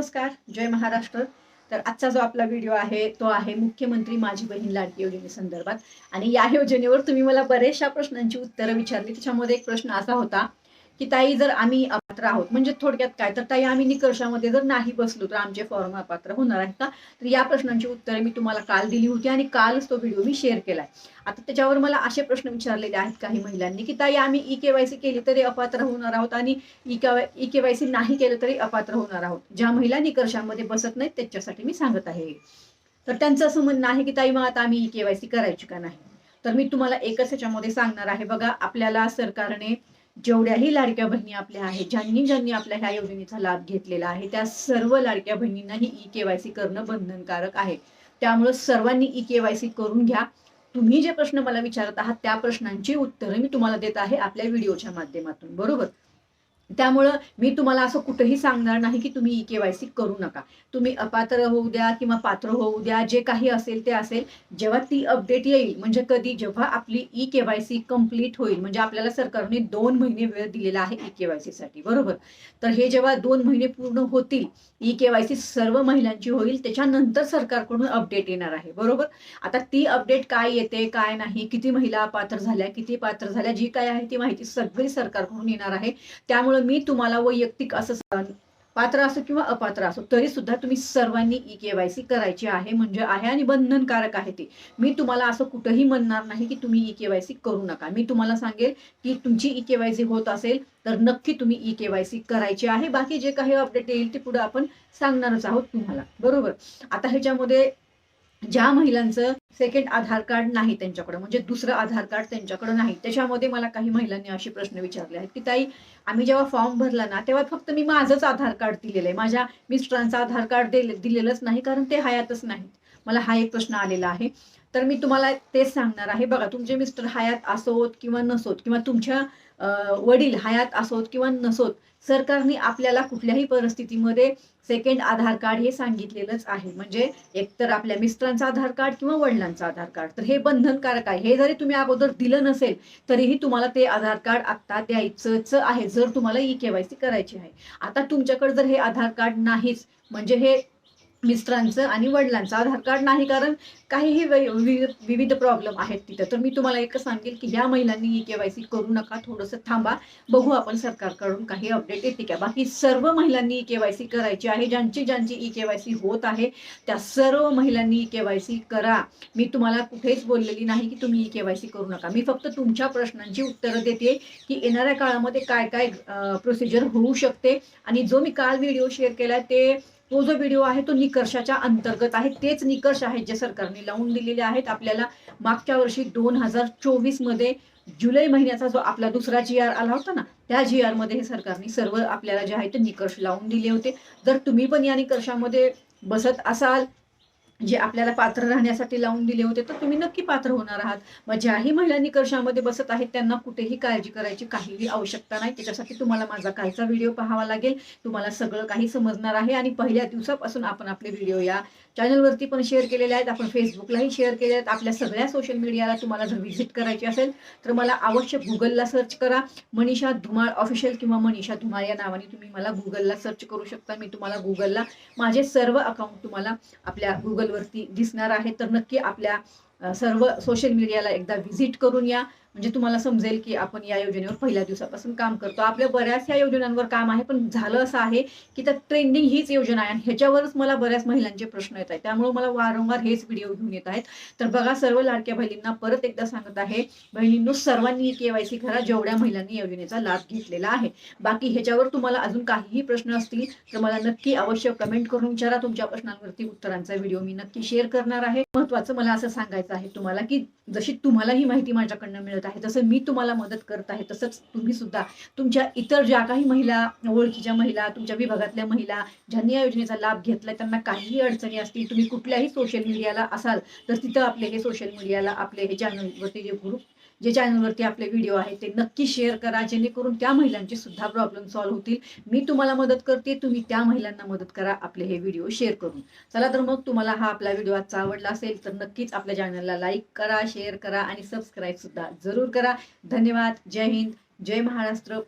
नमस्कार जय महाराष्ट्र. तर आजचा जो आपला व्हिडिओ आहे तो आहे मुख्यमंत्री माझी बहीण लाडकी योजनेसंदर्भात आणि या योजनेवर तुम्ही मला बऱ्याचशा प्रश्नांची उत्तरं विचारली. त्याच्यामध्ये एक प्रश्न असा होता की ताई जर आम्ही अपात्र आहोत म्हणजे थोडक्यात काय? तर ताई आम्ही निकर्षामध्ये जर नाही बसलो तर आमचे फॉर्म अपात्र होणार आहेत का? तर या प्रश्नांची उत्तरे मी तुम्हाला काल दिली होती आणि कालच तो व्हिडिओ मी शेअर केलाय. आता त्याच्यावर मला असे प्रश्न विचारलेले आहेत काही महिलांनी की ताई आम्ही ई केवायसी केली तरी अपात्र होणार आहोत आणि ई ई केवायसी नाही केलं तरी अपात्र होणार आहोत. ज्या महिला निकर्षामध्ये बसत नाहीत त्याच्यासाठी मी सांगत आहे. तर त्यांचं असं म्हणणं आहे की ताई मग आता आम्ही ई केवायसी करायची का नाही? तर मी तुम्हाला एकच ह्याच्यामध्ये सांगणार आहे. बघा आपल्याला सरकारने जेवढ्याही लाडक्या बहिणी आपल्या आहेत ज्यांनी ज्यांनी आपल्या ह्या योजनेचा लाभ घेतलेला आहे त्या सर्व लाडक्या बहिणींनाही ई केवायसी करणं बंधनकारक आहे. त्यामुळे सर्वांनी ई केवायसी करून घ्या. तुम्ही जे प्रश्न मला विचारत आहात त्या प्रश्नांची उत्तरं मी तुम्हाला देत आहे आपल्या व्हिडिओच्या माध्यमातून. बरोबर? त्यामुळं मी तुम्हाला असं कुठेही सांगणार नाही की तुम्ही ई केवायसी करू नका. तुम्ही अपात्र होऊ द्या किंवा पात्र होऊ द्या जे काही असेल ते असेल. जेव्हा ती अपडेट येईल म्हणजे कधी जेव्हा आपली ई केवायसी कंप्लीट होईल म्हणजे आपल्याला सरकारने दोन महिने वेळ दिलेला आहे ई केवायसी साठी बरोबर? तर हे जेव्हा दोन महिने पूर्ण होतील ई केवायसी सर्व महिलांची होईल त्याच्यानंतर सरकारकडून अपडेट येणार आहे बरोबर? आता ती अपडेट काय येते काय नाही किती महिला पात्र झाल्या किती पात्र झाल्या जी काय आहे ती माहिती सगळी सरकारकडून येणार आहे. त्यामुळे मी तुम्हाला वैयक्तिक असं पात्र असो किंवा अपात्र असो तरी सुद्धा तुम्ही सर्वांनी ई केवायसी करायची आहे म्हणजे आहे आणि बंधनकारक आहे ते. मी तुम्हाला असं कुठंही म्हणणार नाही की तुम्ही ई केवायसी करू नका. मी तुम्हाला सांगेल की तुमची ई केवायसी होत असेल तर नक्की तुम्ही ई केवायसी करायची आहे. बाकी जे काही अपडेट येईल ते पुढे आपण सांगणारच आहोत तुम्हाला. बरोबर? आता ह्याच्यामध्ये ज्या महिलांचं सेकंड आधार कार्ड नाही त्यांच्याकडे म्हणजे दुसरं आधार कार्ड त्यांच्याकडे नाही. त्याच्यामध्ये मला काही महिलांनी असे प्रश्न विचारले आहेत की ताई आम्ही जेव्हा फॉर्म भरला ना तेव्हा फक्त मी माझंच आधार कार्ड दिलेलं आहे. माझ्या मिस्टरांचं आधार कार्ड दिलेलंच नाही कारण ते हयातच नाहीत. मला हा एक प्रश्न आलेला आहे. तर मी तुम्हाला तेच सांगणार आहे. बघा तुमचे मिस्टर हयात असोत किंवा नसोत किंवा तुमच्या वडील हयात असोत किंवा नसोत सरकारने आपल्याला कुठल्याही परिस्थितीमध्ये सेकंड आधार कार्ड हे सांगितलेलंच आहे. म्हणजे एकतर आपल्या मिस्टरांचं आधार कार्ड किंवा वडिलांचं आधार कार्ड तर हे बंधनकारक आहे. हे जरी तुम्ही अगोदर दिलं नसेल तरीही तुम्हाला ते आधार कार्ड आत्ता द्यायचंच आहे. जर तुम्हाला ई केवायसी करायची आहे. आता तुमच्याकडे जर हे आधार कार्ड नाहीच म्हणजे हे मिस्टरांचं आणि वडिलांचं आधार कार्ड नाही कारण काहीही विविध प्रॉब्लेम आहेत तिथं. तर मी तुम्हाला एकच सांगेल की ह्या महिलांनी ई केवायसी करू नका थोडंसं थांबा. बघू आपण सरकारकडून काही अपडेट येते का? बाकी सर्व महिलांनी ई केवायसी करायची आहे. ज्यांची ज्यांची ई केवायसी होत आहे त्या सर्व महिलांनी ई केवायसी करा. मी तुम्हाला कुठेच बोललेली नाही की तुम्ही ई केवायसी करू नका. मी फक्त तुमच्या प्रश्नांची उत्तरं देते की येणाऱ्या काळामध्ये काय काय प्रोसिजर होऊ शकते. आणि जो मी काल व्हिडिओ शेअर केला ते तो जो व्हिडिओ आहे तो निकर्षाच्या अंतर्गत आहे. तेच निकर्ष आहेत जे सरकारने लावून दिलेले आहेत. आपल्याला मागच्या वर्षी दोन हजार चोवीसमध्ये जुलै महिन्याचा जो आपला दुसरा जी आर आला होता ना त्या जी आरमध्ये हे सरकारने सर्व आपल्याला जे आहे ते निकष लावून दिले होते. जर तुम्ही पण या निकर्षामध्ये बसत असाल जे आपल्याला पात्र राहण्यासाठी लावून दिले होते तर तुम्ही नक्की पात्र होणार आहात. मग ज्याही महिला निकर्षामध्ये बसत आहेत त्यांना कुठेही काळजी करायची काहीही आवश्यकता नाही. त्याच्यासाठी तुम्हाला माझा कालचा व्हिडिओ पाहावा लागेल. तुम्हाला सगळं काही समजणार आहे. आणि पहिल्या दिवसापासून आपण आपले व्हिडिओ या चॅनलवरती पण शेअर केलेले आहेत. आपण फेसबुकलाही शेअर केले आहेत. आपल्या सगळ्या सोशल मीडियाला तुम्हाला जर व्हिजिट करायची असेल तर मला आवश्यक गुगलला सर्च करा. मनीषा धुमाळ ऑफिशियल किंवा मनीषा धुमाळ या नावाने तुम्ही मला गुगलला सर्च करू शकता. मी तुम्हाला गुगलला माझे सर्व अकाउंट तुम्हाला आपल्या गुगलवरती दिसणार आहे. तर नक्की आपल्या सर्व सोशल मीडियाला एकदा व्हिजिट करून या. म्हणजे तुम्हाला समजेल की आपण या योजनेवर पहिल्या दिवसापासून काम करतो. आपल्या बऱ्याचशा योजनांवर काम आहे पण झालं असं आहे की त्या ट्रेंडिंग हीच योजना आहे आणि ह्याच्यावरच मला बऱ्याच महिलांचे प्रश्न येत आहेत. त्यामुळे मला वारंवार हेच व्हिडिओ घेऊन येत आहेत. तर बघा सर्व लाडक्या बहिणींना परत एकदा सांगत आहे बहिणींनो सर्वांनी केवायसी करा जेवढ्या महिलांनी योजनेचा लाभ घेतलेला आहे. बाकी ह्याच्यावर तुम्हाला अजून काहीही प्रश्न असतील तर मला नक्की अवश्य कमेंट करून विचारा. तुमच्या प्रश्नांवरती उत्तरांचा व्हिडिओ मी नक्की शेअर करणार आहे. महत्वाचं मला असं सांगायचं आहे तुम्हाला की जशी तुम्हाला ही माहिती माझ्याकडनं मिळत आहे तसं मी तुम्हाला मदत करत आहे तसंच तुम्ही सुद्धा तुमच्या इतर ज्या काही महिला ओळखीच्या महिला तुमच्या विभागातल्या महिला ज्यांनी या योजनेचा लाभ घेतलाय त्यांना काहीही अडचणी असतील तुम्ही कुठल्याही सोशल मीडियाला असाल तर तिथं आपले हे सोशल मीडियाला आपले हे चॅनलवरती जे ग्रुप जे चॅनलवरती आपले व्हिडिओ आहेत ते नक्की शेअर करा जेणेकरून त्या महिलांचे सुद्धा प्रॉब्लेम सॉल्व्ह होतील. मी तुम्हाला मदत करते तुम्ही त्या महिलांना मदत करा आपले हे व्हिडिओ शेअर करून. चला तर मग तुम्हाला हा आपला व्हिडिओ आजचा आवडला असेल तर नक्कीच आपल्या चॅनलला लाईक करा शेअर करा आणि सबस्क्राईब सुद्धा जरूर करा. धन्यवाद. जय हिंद. जय महाराष्ट्र.